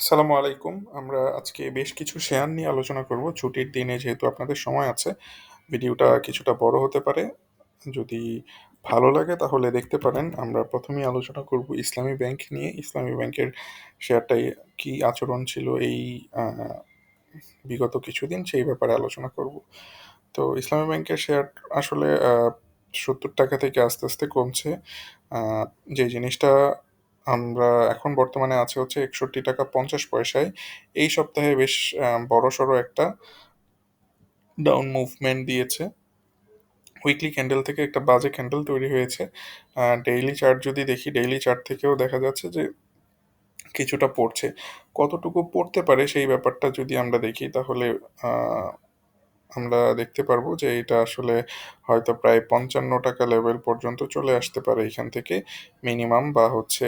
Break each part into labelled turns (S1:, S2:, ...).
S1: আসসালামু আলাইকুম। আমরা আজকে বেশ কিছু শেয়ার নিয়ে আলোচনা করব। ছুটির দিনে যেহেতু আপনাদের সময় আছে, ভিডিওটা কিছুটা বড় হতে পারে। যদি ভালো লাগে তাহলে দেখতে পারেন। আমরা প্রথমেই আলোচনা করব ইসলামী ব্যাংক নিয়ে। ইসলামী ব্যাংকের শেয়ারটায় কি আচরণ ছিল এই বিগত কিছুদিন সেই ব্যাপারে আলোচনা করব। তো ইসলামী ব্যাংকের শেয়ার আসলে সত্তর টাকা থেকে আস্তে, আস্তে কমছে। যে জিনিসটা আমরা এখন বর্তমানে আছে হচ্ছে ৳৬১.৫০ এই সপ্তাহে বেশ বড়সড় একটা ডাউন মুভমেন্ট দিয়েছে। উইকলি ক্যান্ডেল থেকে একটা বাজে ক্যান্ডেল তৈরি হয়েছে। ডেইলি চার্ট যদি দেখি, ডেইলি চার্ট থেকেও দেখা যাচ্ছে যে কিছুটা পড়ছে। কতটুকু পড়তে পারে সেই ব্যাপারটা যদি আমরা দেখি তাহলে আমরা দেখতে পারব যে এটা আসলে হয়তো প্রায় ৳৫৫ লেভেল পর্যন্ত চলে আসতে পারে এখান থেকে মিনিমাম বা হচ্ছে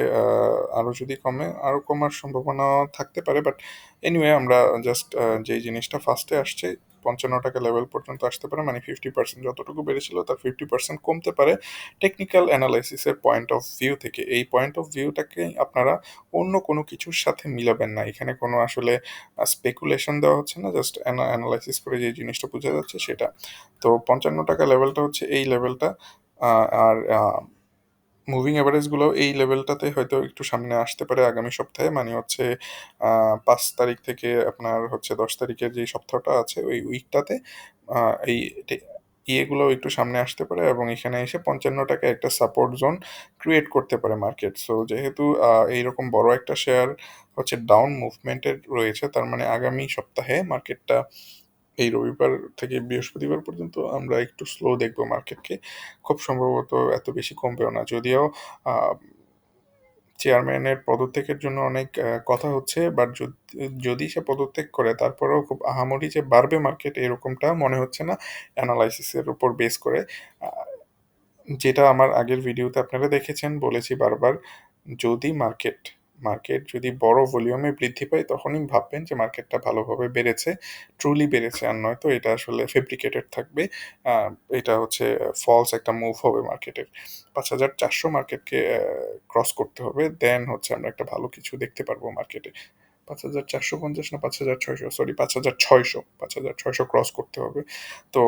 S1: আরও যদি কমে আরও কমার সম্ভাবনা থাকতে পারে। বাট এনিওয়ে আমরা জাস্ট যেই জিনিসটা ফার্স্টে আসছে ৳৫৫ লেভেল পর্যন্ত আসতে পারে মানে 50% যতটুকু বেড়েছিল তার 50% কমতে পারে টেকনিক্যাল অ্যানালাইসিসের পয়েন্ট অফ ভিউ থেকে। এই পয়েন্ট অফ ভিউটাকে আপনারা অন্য কোনো কিছুর সাথে মিলাবেন না। এখানে কোনো আসলে স্পেকুলেশন দেওয়া হচ্ছে না। জাস্ট অ্যানা অ্যানালাইসিস করে যে জিনিসটা বোঝা যাচ্ছে সেটা। তো ৳৫৫ লেভেলটা হচ্ছে এই লেভেলটা। আর মুভিং এভারেজগুলোও এই লেভেলটাতে হয়তো একটু সামনে আসতে পারে আগামী সপ্তাহে। মানে হচ্ছে পাঁচ তারিখ থেকে আপনার হচ্ছে ১০ তারিখের যে সপ্তাহটা আছে, ওই উইকটাতে এই ইয়েগুলো একটু সামনে আসতে পারে এবং এখানে এসে ৳৫৫ একটা সাপোর্ট জোন ক্রিয়েট করতে পারে মার্কেট। সো যেহেতু এইরকম বড় একটা শেয়ার হচ্ছে ডাউন মুভমেন্টের রয়েছে, তার মানে আগামী সপ্তাহে মার্কেটটা এই রবিবার থেকে বৃহস্পতিবার পর্যন্ত আমরা একটু স্লো দেখব মার্কেটকে। খুব সম্ভবত এত বেশি কমবেও না। যদিও চেয়ারম্যানের পদত্যাগের জন্য অনেক কথা হচ্ছে বাট যদি সে পদত্যাগ করে তারপরেও খুব আহামরি যে বাড়বে মার্কেট এরকমটা মনে হচ্ছে না অ্যানালাইসিসের উপর বেস করে। যেটা আমার আগের ভিডিওতে আপনারা দেখেছেন বলেছি বারবার যদি মার্কেট, মার্কেট যদি বড় ভলিউমে বৃদ্ধি পায় তখনই ভাববেন যে মার্কেটটা ভালোভাবে বেড়েছে, ট্রুলি বেড়েছে আর নয়তো এটা আসলে ফেব্রিকেটেড থাকবে। এটা হচ্ছে ফলস একটা মুভ হবে মার্কেটের। ৫,৪০০ মার্কেটকে ক্রস করতে হবে। দেন হচ্ছে আমরা একটা ভালো কিছু দেখতে পারব মার্কেটে। ৫,৪৫০ না ৫,৬০০ সরি ৫,৬০০ ৫,৬০০ ক্রস করতে হবে। তো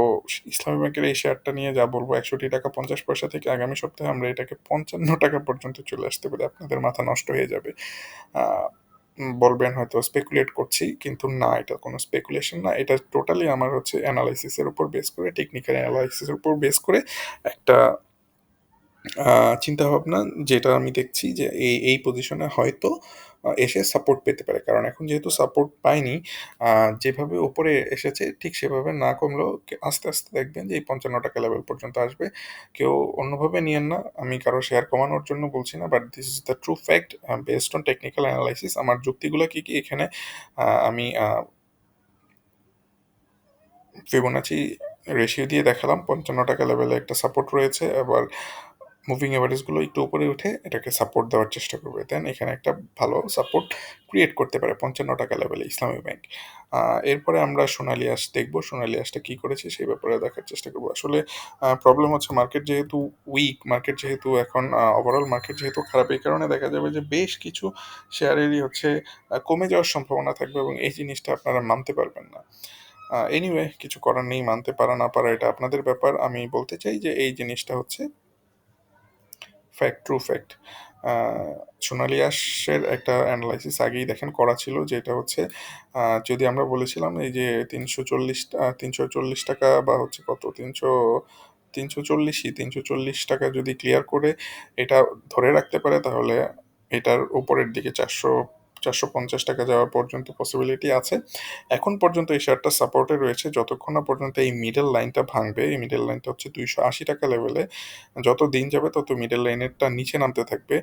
S1: ইসলামী ব্যাংকের এই শেয়ারটা নিয়ে যা বলব ৳৬১.৫০ থেকে আগামী সপ্তাহে আমরা এটাকে ৳৫৫ পর্যন্ত চলে আসতে পারি। আপনাদের মাথা নষ্ট হয়ে যাবে। বলবেন হয়তো স্পেকুলেট করছি কিন্তু না এটা কোনো স্পেকুলেশন না। এটা টোটালি আমার হচ্ছে অ্যানালাইসিসের উপর বেস করে টেকনিক্যাল অ্যানালাইসিসের উপর বেস করে একটা আ চিন্তাভাবনা যেটা আমি দেখছি যে এই, এই পজিশনে হয়তো এসে সাপোর্ট পেতে পারে। কারণ এখন যেহেতু সাপোর্ট পায়নি, যেভাবে উপরে এসেছে ঠিক সেভাবে না কমলেও আস্তে, আস্তে দেখবেন যে এই ৳৫৫ লেভেল পর্যন্ত আসবে। কেউ অন্যভাবে নিয়েন না। আমি কারও শেয়ার কমানোর জন্য বলছি না but this is the true fact based on technical analysis আমার যুক্তিগুলো কি, কি এখানে আমি ফিবোনাচি রেশিও দিয়ে দেখালাম ৳৫৫ লেভেলে একটা সাপোর্ট রয়েছে। আবার মুভিং এভারেজগুলো একটু উপরে উঠে এটাকে সাপোর্ট দেওয়ার চেষ্টা করবে। দেন এখানে একটা ভালো সাপোর্ট ক্রিয়েট করতে পারে ৳৫৫ লেভেলে ইসলামী ব্যাংক। এরপরে আমরা সোনালী আঁশ দেখব। সোনালী আঁশটা কি করেছে সেই ব্যাপারে দেখার চেষ্টা করব। আসলে প্রবলেম হচ্ছে মার্কেট যেহেতু উইক, মার্কেট যেহেতু এখন ওভারঅল মার্কেট যেহেতু খারাপ এই কারণে দেখা যাবে যে বেশ কিছু শেয়ারেরই হচ্ছে কমে যাওয়ার সম্ভাবনা থাকবে এবং এই জিনিসটা আপনারা মানতে পারবেন না। এনিওয়ে কিছু করার নেই। মানতে পারা না পারা এটা আপনাদের ব্যাপার। আমি বলতে চাই যে এই জিনিসটা হচ্ছে ফ্যাক্ট, ট্রু ফ্যাক্ট। সোনালি আসের একটা অ্যানালাইসিস আগেই দেখেন করা ছিল যেটা হচ্ছে যদি আমরা বলেছিলাম এই যে তিনশো চল্লিশ তিনশো চল্লিশ টাকা বা হচ্ছে কত ৩০০ ৩৪০ই ৳৩৪০ যদি ক্লিয়ার করে এটা ধরে রাখতে পারে তাহলে এটার উপরের দিকে ৪০০ ৳৪৫০ যাওয়া পর্যন্ত পসিবিলিটি আছে। এখন পর্যন্ত এই শেয়ারটা সাপোর্টে রয়েছে যতক্ষণ না পর্যন্ত এই মিডল লাইনটা ভাঙবে। এই মিডল লাইনটা হচ্ছে ৳২৮০ লেভেলে। যত দিন যাবে তত মিডল লাইনেরটা নিচে নামতে থাকবে।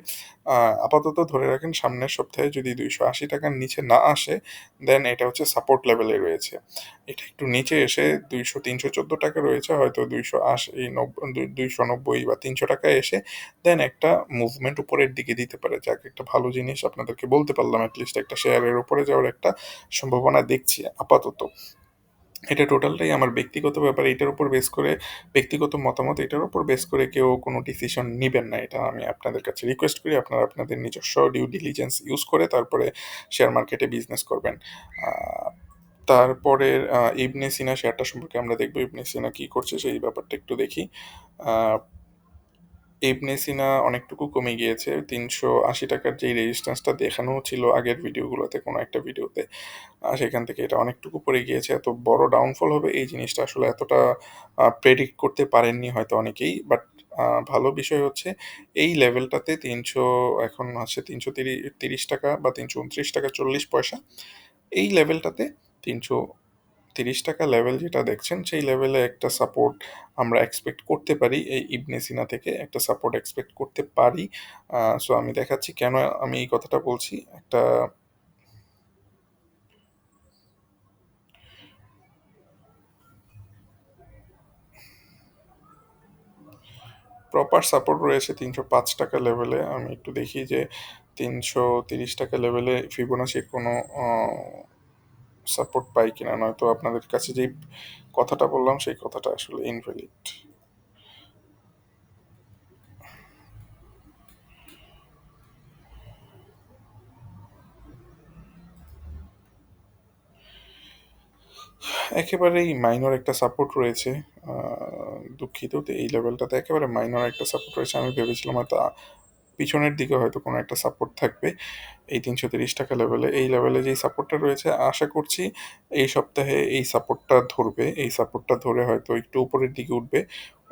S1: আপাতত ধরে রাখেন, সামনের সপ্তাহে যদি দুইশো আশি টাকার নিচে না আসে দেন এটা হচ্ছে সাপোর্ট লেভেলে রয়েছে। এটা একটু নিচে এসে ২০০ ৳৩১৪ রয়েছে, হয়তো ২৮০ নব দু ২৯০ বা ৳৩০০ এসে দেন একটা মুভমেন্ট উপরের দিকে দিতে পারে। যাকে, একটা ভালো জিনিস আপনাদেরকে বলতে পারলাম এটলিস্ট একটা শেয়ারের উপরে যাওয়ার একটা সম্ভাবনা দেখছি আপাতত। এটা টোটালটাই আমার ব্যক্তিগত ব্যাপার, এটার উপর বেস করে, ব্যক্তিগত মতামত এটার উপর বেস করে কেউ কোনো ডিসিশন নেবেন না। এটা আমি আপনাদের কাছে রিকোয়েস্ট করি, আপনারা আপনাদের নিজস্ব ডিউ ডিলিজেন্স ইউজ করে তারপরে শেয়ার মার্কেটে বিজনেস করবেন। তারপরে ইবনে সিনা শেয়ারটা সম্পর্কে আমরা দেখব ইবনে সিনা কী করছে সেই ব্যাপারটা একটু দেখি। ইবনে সিনা অনেকটুকু কমে গিয়েছে। তিনশো আশি টাকার যেই রেজিস্ট্যান্সটা দেখানো ছিল আগের ভিডিওগুলোতে কোনো একটা ভিডিওতে সেখান থেকে এটা অনেকটুকু পড়ে গিয়েছে। এত বড় ডাউনফল হবে এই জিনিসটা আসলে এতটা প্রেডিক্ট করতে পারেননি হয়তো অনেকেই। বাট ভালো বিষয় হচ্ছে এই লেভেলটাতে তিনশো, এখন আছে তিনশো তিরিশ টাকা বা তিনশো উনত্রিশ টাকা চল্লিশ পয়সা। এই লেভেলটাতে তিনশো তিরিশ টাকা লেভেল যেটা দেখছেন, সেই লেভেলে একটা সাপোর্ট আমরা এক্সপেক্ট করতে পারি। এই ইবনে সিনা থেকে একটা সাপোর্ট এক্সপেক্ট করতে পারি। সো আমি দেখাচ্ছি কেন আমি এই কথাটা বলছি। একটা প্রপার সাপোর্ট রয়েছে তিনশো পাঁচ টাকা লেভেলে আমি একটু দেখি যে তিনশো তিরিশ টাকা লেভেলে ফিবোনাসির কোনো সাপোর্ট পাই কিনা, নয়তো আপনাদের কাছে যেই কথাটা বললাম, সেই কথাটা আসলে ইনভ্যালিড একেবারেই মাইনর একটা সাপোর্ট রয়েছে দুঃখিত এই লেভেলটাতে একেবারে মাইনর একটা সাপোর্ট রয়েছে, আমি ভেবেছিলাম হয়তো পিছনের দিকে হয়তো কোনো একটা সাপোর্ট থাকবে। এই তিনশো তিরিশ টাকা লেভেলে এই লেভেলে যেই সাপোর্টটা রয়েছে, আশা করছি এই সপ্তাহে এই সাপোর্টটা ধরবে। এই সাপোর্টটা ধরে হয়তো একটু উপরের দিকে উঠবে।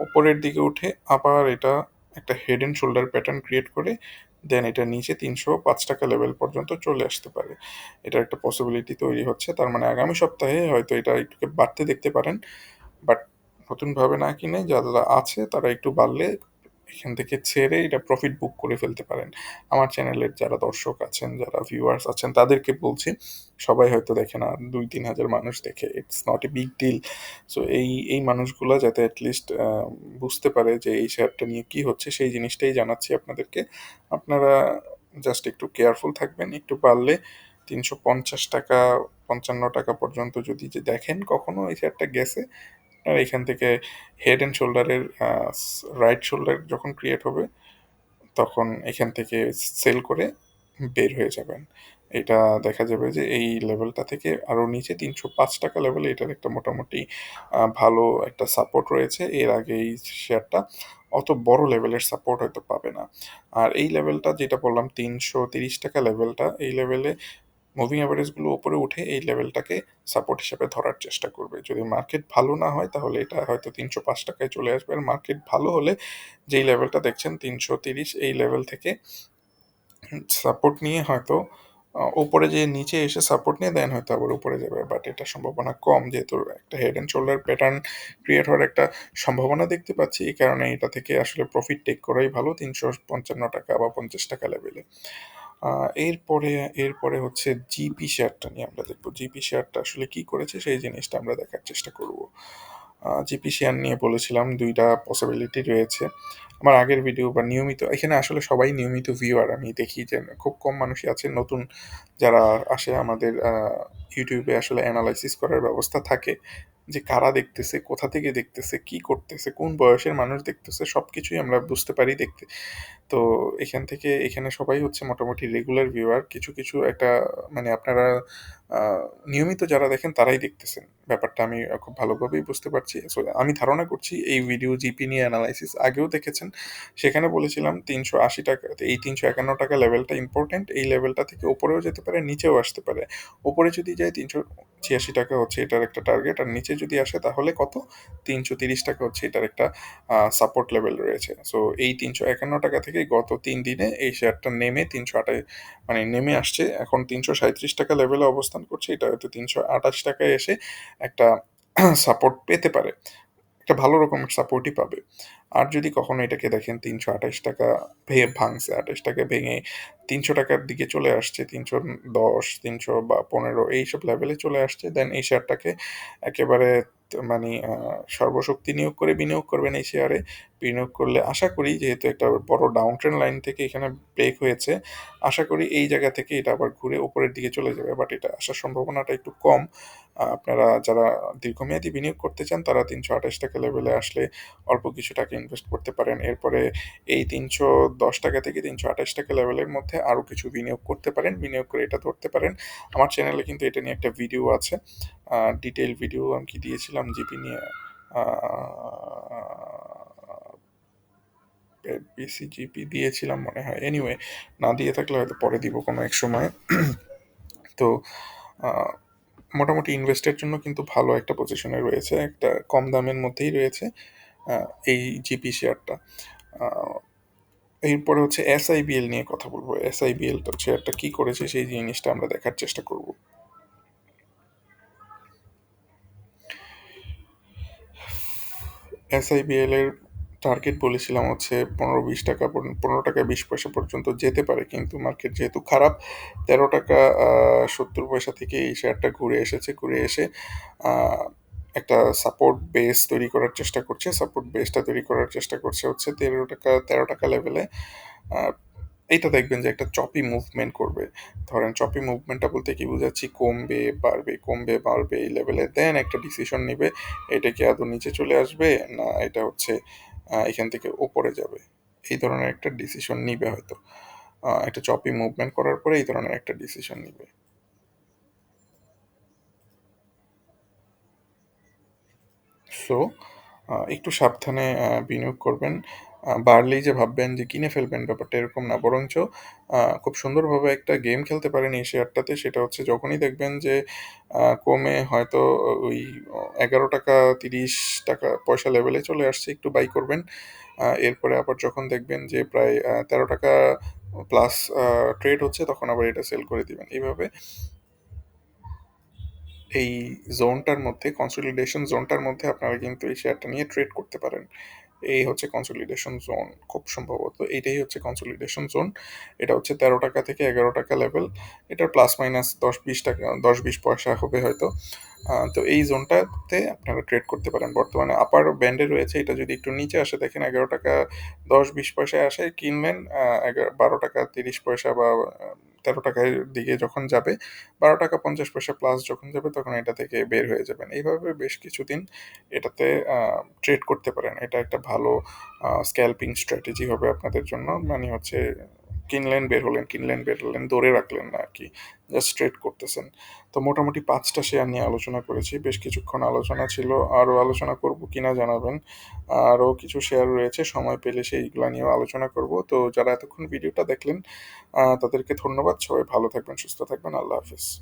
S1: উপরের দিকে উঠে আবার এটা একটা head and shoulder pattern create করে দেন এটা নিচে তিনশো পাঁচ টাকা লেভেল পর্যন্ত চলে আসতে পারে। এটার একটা পসিবিলিটি তৈরি হচ্ছে। তার মানে আগামী সপ্তাহে হয়তো এটা একটু বাড়তে দেখতে পারেন। বাট নতুনভাবে না কিনে, যারা আছে তারা একটু বাড়লে এখান থেকে ছেড়ে এটা প্রফিট বুক করে ফেলতে পারেন। আমার চ্যানেলের যারা দর্শক আছেন, যারা ভিউয়ার্স আছেন, তাদেরকে বলছি, সবাই হয়তো দেখে না, দুই তিন হাজার মানুষ দেখে it's not a big deal so এই এই মানুষগুলো যাতে অ্যাটলিস্ট বুঝতে পারে যে এই শেয়ারটা নিয়ে কি হচ্ছে, সেই জিনিসটাই জানাচ্ছি আপনাদেরকে। আপনারা জাস্ট একটু কেয়ারফুল থাকবেন, একটু পারলে তিনশো পঞ্চাশ টাকা, পঞ্চান্ন টাকা পর্যন্ত যদি যে দেখেন, কখনো এই শেয়ারটা গেছে আর এখান থেকে হেড অ্যান্ড শোল্ডারের রাইট শোল্ডার যখন ক্রিয়েট হবে, তখন এখান থেকে সেল করে বের হয়ে যাবেন। এটা দেখা যাবে যে এই লেভেলটা থেকে আরও নিচে তিনশো পাঁচ টাকা লেভেলে এটার একটা মোটামুটি ভালো একটা সাপোর্ট রয়েছে। এর আগে এই শেয়ারটা অত বড় লেভেলের সাপোর্ট হয়তো পাবে না। আর এই লেভেলটা যেটা বললাম, তিনশো তিরিশ টাকা লেভেলটা এই লেভেলে মুভিং অ্যাভারেজগুলো উপরে উঠে এই লেভেলটাকে সাপোর্ট হিসেবে ধরার চেষ্টা করবে। যদি মার্কেট ভালো না হয়, তাহলে এটা হয়তো তিনশো পাঁচ টাকায় চলে আসবে। আর মার্কেট ভালো হলে যেই লেভেলটা দেখছেন, তিনশো তিরিশ, এই লেভেল থেকে সাপোর্ট নিয়ে হয়তো উপরে যে নিচে এসে সাপোর্ট নিয়ে দেন হয়তো আবার উপরে যাবে। বাট এটা সম্ভাবনা কম, যেহেতু একটা head and shoulder pattern create হওয়ার একটা সম্ভাবনা দেখতে পাচ্ছি। এই কারণে এটা থেকে আসলে প্রফিট টেক করাই ভালো, তিনশো পঞ্চান্ন টাকা বা পঞ্চাশ টাকা লেভেলে এরপরে এরপরে হচ্ছে জিপি শেয়ারটা নিয়ে আমরা দেখব। জিপি শেয়ারটা আসলে কি করেছে সেই জিনিসটা আমরা দেখার চেষ্টা করব। জিপি শেয়ার নিয়ে বলেছিলাম দুইটা পসিবিলিটি রয়েছে। আমার আগের ভিডিও বা নিয়মিত, এখানে আসলে সবাই নিয়মিত ভিউয়ার আমি দেখি যে খুব কম মানুষই আছে, নতুন যারা আসে আমাদের ইউটিউবে আসলে অ্যানালাইসিস করার ব্যবস্থা থাকে। যে কারা দেখতেছে, কোথা থেকে দেখতেছে, কি করতেছে, কোন বয়সের মানুষ দেখতেছে সব কিছুই আমরা বুঝতে পারি দেখতে। তো এখান থেকে এখানে সবাই হচ্ছে মোটামুটি রেগুলার ভিউয়ার কিছু কিছু একটা মানে আপনারা নিয়মিত যারা দেখেন তারাই দেখতেছেন। ব্যাপারটা আমি খুব ভালোভাবেই বুঝতে পারছি। সো আমি ধারণা করছি এই ভিডিও জিপি নিয়ে অ্যানালাইসিস আগেও দেখেছেন। সেখানে বলেছিলাম তিনশো আশি টাকা, এই তিনশো একান্ন টাকা লেভেলটা ইম্পর্টেন্ট এই লেভেলটা থেকে ওপরেও যেতে পারে, নিচেও আসতে পারে। ওপরে যদি যায় তিনশো ছিয়াশি টাকা হচ্ছে এটার একটা টার্গেট আর নিচে যদি আসে তাহলে কত? তিনশো তিরিশ টাকা হচ্ছে এটার একটা সাপোর্ট লেভেল রয়েছে। সো এই তিনশো একান্ন টাকা থেকে গত তিন দিনে এই শেয়ারটা নেমে তিনশো আটাই মানে নেমে আসছে। এখন তিনশো সাঁত্রিশ টাকা লেভেলে অবস্থান করছে। এটা হয়তো তিনশো আঠাশ টাকায় এসে একটা সাপোর্ট পেতে পারে। একটা ভালো রকমের সাপোর্টই পাবে। আর যদি কখনো এটাকে দেখেন তিনশো আঠাশ টাকা ভেঙে ভাঙছে, আঠাশ টাকা ভেঙে তিনশো টাকার দিকে চলে আসছে, তিনশো দশ, তিনশো বা পনেরো এইসব লেভেলে চলে আসছে দেন এই শেয়ারটাকে একেবারে মানে সর্বশক্তি নিয়োগ করে, বিনিয়োগ করবেন এই শেয়ারে। বিনিয়োগ করলে আশা করি যেহেতু একটা বড় ডাউন ট্রেন লাইন থেকে এখানে ব্রেক হয়েছে, আশা করি এই জায়গা থেকে এটা আবার ঘুরে উপরের দিকে চলে যাবে বাট এটা আসার সম্ভাবনাটা একটু কম। আপনারা যারা দীর্ঘমেয়াদী বিনিয়োগ করতে চান, তারা তিনশো আঠাশ টাকা লেভেলে আসলে অল্প কিছু টাকা ইনভেস্ট করতে পারেন। এরপরে এই তিনশো দশ টাকা থেকে তিনশো আঠাশ টাকা লেভেলের মধ্যে আরও কিছু বিনিয়োগ করতে পারেন। বিনিয়োগ করে এটা ধরতে পারেন। আমার চ্যানেলে কিন্তু এটা নিয়ে একটা ভিডিও আছে। ডিটেল ভিডিও আমি কি দিয়েছিলাম জিপি নিয়ে। বিসিজিপি দিয়েছিলাম মনে হয়। এনিওয়ে না দিয়ে থাকলে হয়তো পরে দিব কোনো এক সময়। তো মোটামুটি ইনভেস্টের জন্য কিন্তু ভালো একটা পজিশনে রয়েছে, একটা কম দামের মধ্যেই রয়েছে এই জিপি শেয়ারটা এরপরে হচ্ছে এসআইবিএল নিয়ে কথা বলব। এসআইবিএল শেয়ারটা কি করেছে সেই জিনিসটা আমরা দেখার চেষ্টা করব। এসআইবিএল এর টার্গেট বলেছিলাম হচ্ছে পনেরো বিশ টাকা পনেরো টাকা বিশ পয়সা পর্যন্ত যেতে পারে, কিন্তু মার্কেট যেহেতু খারাপ, তেরো টাকা সত্তর পয়সা থেকে এই শেয়ারটা ঘুরে এসেছে, ঘুরে এসে একটা সাপোর্ট বেস তৈরি করার চেষ্টা করছে সাপোর্ট বেসটা তৈরি করার চেষ্টা করছে হচ্ছে তেরো টাকা তেরো টাকা লেভেলে এইটা দেখবেন যে একটা চপি মুভমেন্ট করবে। ধরেন চপি মুভমেন্টটা বলতে কি বুঝাচ্ছি? কমবে, বাড়বে কমবে, বাড়বে এই লেভেলে দেন একটা ডিসিশন নেবে, এটা কি আদৌ নিচে চলে আসবে? না, এটা হচ্ছে এখান থেকে ওপরে যাবে। এই ধরনের একটা ডিসিশন নিবে হয়তো। একটা চপি মুভমেন্ট করার পরে এই ধরনের একটা ডিসিশন নিবে। সো একটু সাবধানে বিনিয়োগ করবেন। বাড়লেই যে ভাববেন যে কিনে ফেলবেন ব্যাপারটা এরকম না, বরঞ্চ খুব সুন্দরভাবে একটা গেম খেলতে পারেন এই শেয়ারটাতে। সেটা হচ্ছে যখনই দেখবেন যে কমে হয়তো ওই এগারো টাকা, তিরিশ টাকা পয়সা লেভেলে চলে আসছে, একটু বাই করবেন। এরপরে আবার যখন দেখবেন যে প্রায় তেরো টাকা প্লাস ট্রেড হচ্ছে, তখন আবার এটা সেল করে দিবেন। এইভাবে এই জোনটার মধ্যে কনসলিডেশন জোনটার মধ্যে আপনারা কিন্তু এই শেয়ারটা নিয়ে ট্রেড করতে পারেন। এই হচ্ছে কনসলিডেশন জোন খুব সম্ভবত এইটাই হচ্ছে কনসলিডেশন জোন এটা হচ্ছে তেরো টাকা থেকে এগারো টাকা লেভেল এটার প্লাস মাইনাস দশ বিশ টাকা, দশ বিশ পয়সা হবে হয়তো। তো এই জোনটাতে আপনারা ট্রেড করতে পারেন। বর্তমানে আপার ব্যান্ডে রয়েছে, এটা যদি একটু নিচে আসে, দেখেন এগারো টাকা দশ বিশ পয়সায় আসে কিনবেন এগারো, বারো টাকা তিরিশ পয়সা বা তেরো টাকার দিকে যখন যাবে, বারো টাকা পঞ্চাশ পয়সা প্লাস যখন যাবে, তখন এটা থেকে বের হয়ে যাবেন। এইভাবে বেশ কিছুদিন এটাতে ট্রেড করতে পারেন। এটা একটা ভালো স্ক্যালপিং স্ট্র্যাটেজি হবে আপনাদের জন্য। মানে হচ্ছে, কিনলেন, বের হলেন, কিনলেন, বের হলেন দৌড়ে রাখলেন না আর কি জাস্ট ট্রেড করতেছেন। তো মোটামুটি পাঁচটা শেয়ার নিয়ে আলোচনা করেছি। বেশ কিছুক্ষণ আলোচনা ছিল। আরও আলোচনা করব কিনা জানাবেন। আরও কিছু শেয়ার রয়েছে। সময় পেলে সেইগুলো নিয়েও আলোচনা করব। তো যারা এতক্ষণ ভিডিওটা দেখলেন তাদেরকে ধন্যবাদ। সবাই ভালো থাকবেন, সুস্থ থাকবেন। আল্লাহ হাফিজ।